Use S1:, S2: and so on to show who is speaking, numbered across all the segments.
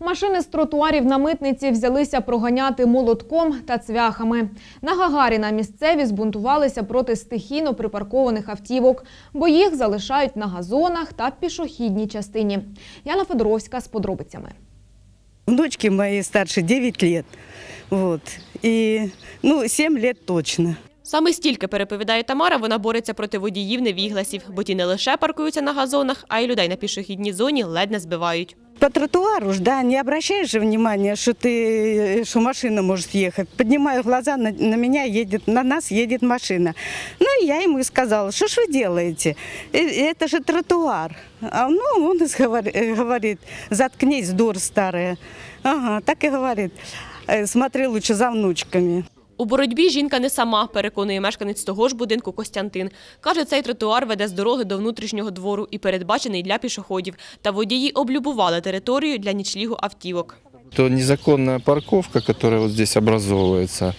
S1: Машини з тротуарів на митниці взялися проганяти молотком та цвяхами. На Гагаріна місцеві збунтувалися проти стихійно припаркованих автівок, бо їх залишають на газонах та пішохідній частині. Яна Федоровська з подробицями.
S2: Внучке моей старше 9 лет. Вот. И, ну, 7 лет точно.
S3: Саме стільки переповідає Тамара, вона бореться проти водіїв невігласів, бо ті не лише паркуються на газонах, а й людей на пішохідній зоні ледь не збивають.
S2: По тротуару ж, да, не обращаешь же внимания, что ты, что машина может ехать. Поднимаю глаза, на, на меня едет, на нас едет машина. Ну, и я ему и сказала, что ж вы делаете? Э, Это же тротуар. А, ну, он э, говорит, заткнись, дур старая. Ага, так и говорит. Э, Смотри лучше за внучками.
S3: У боротьбі жінка не сама, переконує мешканець того ж будинку Костянтин. Каже, цей тротуар веде з дороги до внутрішнього двору і передбачений для пішоходів. Та водії облюбували територію для нічлігу автівок.
S4: то незаконная парковка, которая вот здесь образовывается,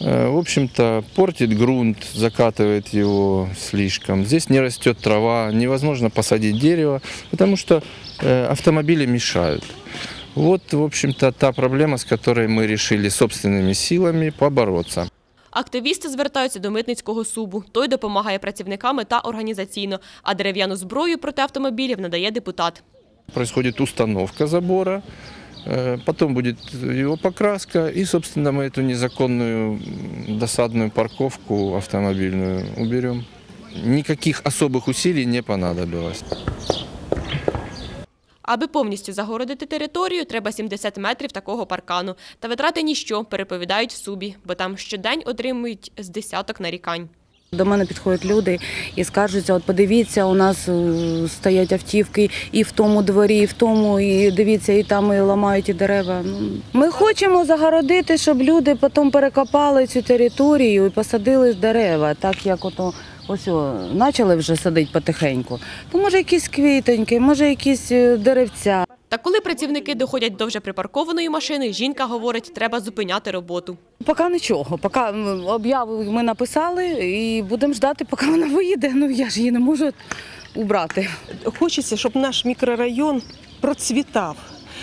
S4: э, в общем-то, портит грунт, закатывает его слишком. Здесь не растет трава, невозможно посадить дерево, потому что э, автомобили мешают. Вот, в общем-то, та проблема, с которой мы решили собственными силами побороться.
S3: Активісти звертаються до митницького субу. Той допомагає працівниками та організаційно, а дерев'яну зброю проти автомобілів надає депутат.
S4: Происходит установка забора, э, потом будет его покраска, и, собственно, мы эту незаконную м, досадную парковку автомобильную уберем. Никаких особых усилий не понадобилось.
S3: Аби повністю загородити територію, треба 70 метрів такого паркану. Та витрати ніщо, переповідають субі, бо там щодень отримують з десяток нарікань.
S5: До мене підходять люди і скаржаться, от подивіться, у нас е, стоять автівки і в тому дворі, і в тому, і дивіться, і там і ламають і дерева. Ну, Ми хочемо загородити, щоб люди потім перекопали цю територію і посадили дерева, так як ото ось о, почали вже садити потихеньку. То може якісь квітоньки, може якісь е, деревця.
S3: Та коли працівники доходять до вже припаркованої машини, жінка говорить, треба зупиняти роботу.
S5: Поки нічого, поки об'яву ми написали і будемо ждати, поки вона виїде. Ну я ж її не можу убрати.
S6: Хочеться, щоб наш мікрорайон процвітав,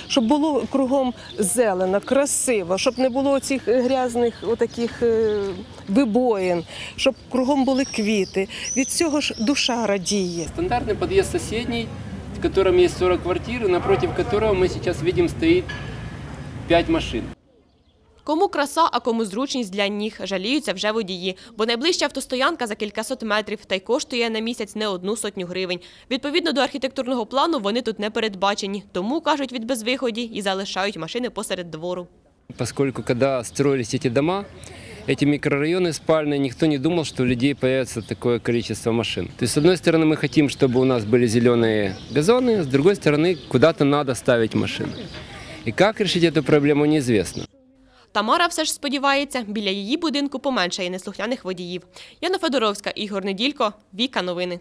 S6: щоб було кругом зелено, красиво, щоб не було цих грязних отаких е, вибоїн, щоб кругом були квіти. Від цього ж душа радіє.
S7: Стандартный подъезд соседний, в котором есть 40 квартир, и напротив которого мы сейчас видим стоит 5 машин.
S3: Кому краса, а кому зручність для ніг, жаліються вже водії, бо найближча автостоянка за кількасот метрів та й коштує на місяць не одну сотню гривень. Відповідно до архітектурного плану вони тут не передбачені, тому кажуть від безвиході і залишають машини посеред двору.
S7: Поскольку когда строились эти дома, эти микрорайоны спальные, никто не думал, что у людей появится такое количество машин. То есть, с одной стороны, мы хотим, чтобы у нас были зеленые газоны, с другой стороны, куда-то надо ставить машины. И как решить эту проблему, неизвестно.
S3: Тамара все ж сподівається, біля її будинку поменшає неслухняних водіїв. Яна Федоровська, Ігор Неділько, Віка Новини.